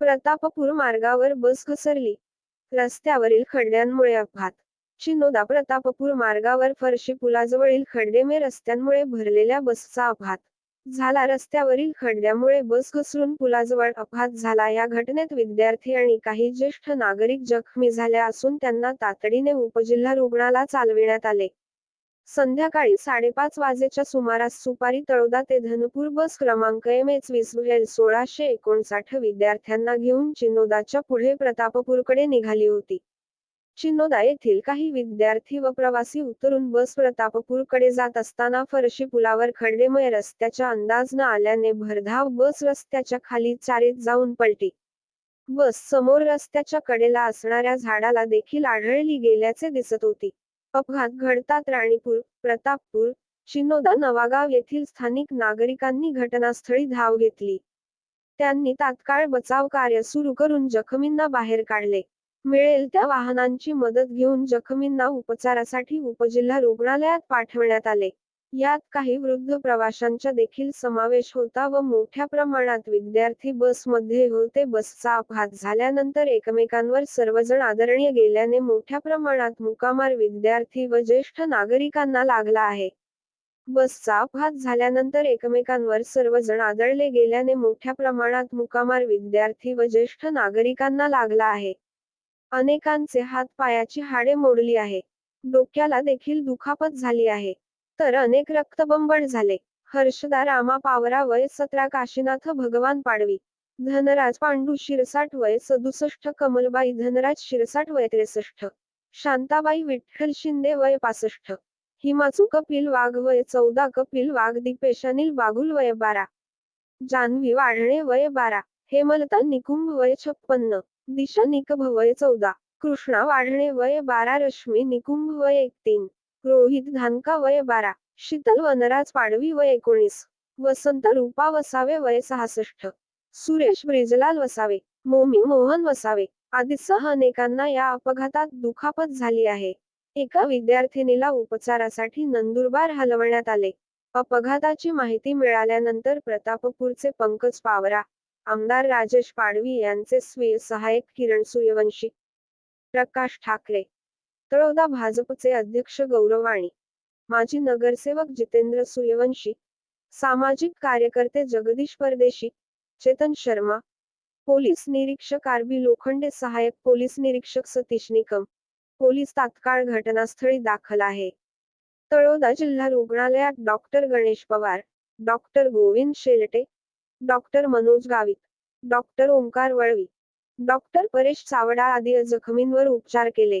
प्रतापपूर मार्गावर बस घसरली. रस्त्यावरील खड्ड्यांमुळे अपघात. चिनोदा प्रतापपूर मार्गावर फरशी पुलाजवळील खड्डेमे रस्त्यांमुळे भरलेल्या बसचा अपघात. झाला रस्त्यावरील खड्ड्यामुळे बस घसरून पुलाजवळ अपघात झाला. या घटनेत विद्यार्थी आणि काही ज्येष्ठ नागरिक जखमी झाले असून त्यांना तातडीने उपजिल्हा रुग्णाला चालविण्यात आले. संध्याकाळी साडेपाच वाजेच्या सुमारास सुपारी तळोदा ते धनपूर बस क्रमांक एम एच वीस एल सोळाशे एकोणसाठ विद्यार्थ्यांना घेऊन चिनोदाच्या पुढे प्रतापपूरकडे निघाली होती. चिनोदा येथील काही विद्यार्थी व प्रवासी उतरून बस प्रतापपूरकडे जात असताना फरशी पुलावर खड्डेमय रस्त्याच्या अंदाज न आल्याने भरधाव बस रस्त्याच्या खाली चारीत जाऊन पलटी. बस समोर रस्त्याच्या कडेला असणाऱ्या झाडाला देखील आढळली गेल्याचे दिसत होती. अपघात घडतात राणीपूर प्रतापपूर शिनोदा नवागाव येथील स्थानिक नागरिकांनी घटनास्थळी धाव घेतली. त्यांनी तात्काळ बचाव कार्य सुरू करून जखमींना बाहेर काढले. मिळेल त्या वाहनांची मदत घेऊन जखमींना उपचारासाठी उपजिल्हा रुग्णालयात पाठवण्यात आले. यात काही वृद्ध प्रवाशांचा देखील समावेश होता व मोठ्या प्रमाणात विद्यार्थी बसमध्ये होते. बसचा अपघात झाल्यानंतर एकमेकांवर सर्वजण आदरणीय गेल्याने मोठ्या प्रमाणात मुकामार विद्यार्थी व ज्येष्ठ नागरिकांना लागला आहे. बसचा अपघात झाल्यानंतर एकमेकांवर सर्वजण आदळले गेल्याने मोठ्या प्रमाणात मुकामार विद्यार्थी व ज्येष्ठ नागरिकांना लागला आहे. अनेकांचे हात पायाची हाडे मोडली आहे. डोक्याला देखील दुखापत झाली आहे. तर अनेक रक्तबंबळ झाले. हर्षदा रामा पावरा वय सतरा काशीनाथ भगवान पाडवी. धनराज पांडू शिरसाठ वय सदुसष्ट कमलबाई धनराज शिरसाठ वय त्रेसष्ट. शांताबाई विठ्ठल शिंदे वय पासष्ट. हिमाचू कपिल वाघ वय चौदा कपिल वाघ दीपेश अनिल बागुल वय बारा. जान्हवी वाढणे वय बारा. हेमलता निकुंभ वय छप्पन्न. दिशा निकभ वय चौदा. कृष्णा वाढणे वय बारा. रश्मी निकुंभ वय एक तीन रोहित धानका वय बारा. शीतल वनराज पाडवी वय एकोणीस. वसंत रूपा वसावे वय सहासष्ट. सुरेश ब्रिजलाल वसावे. मोमी मोहन वसावे. आदीसह अनेकांना या अपघातात दुखापत झाली आहे. एका विद्यार्थिनीला उपचारासाठी नंदुरबार हलवण्यात आले. अपघाताची माहिती मिळाल्यानंतर प्रतापपूरचे पंकज पावरा आमदार राजेश पाडवी यांचे स्वीय सहाय्यक किरण सूर्यवंशी प्रकाश ठाकरे तळोदा भाजपचे अध्यक्ष गौरवाणी माजी नगरसेवक जितेंद्र सूर्यवंशी सामाजिक कार्यकर्ते जगदीश परदेशी चेतन शर्मा पोलीस निरीक्षक आरबी लोखंडे सहाय्यक पोलीस निरीक्षक सतीश निकम पोलीस तात्काळ घटनास्थळी दाखल आहे. तळोदा जिल्हा रुग्णालयात doctor Ganesh Pawar doctor Govind Shelte doctor Manoj Gavit doctor Omkar Valvi doctor Paresh Chavda आदी जखमींवर उपचार केले.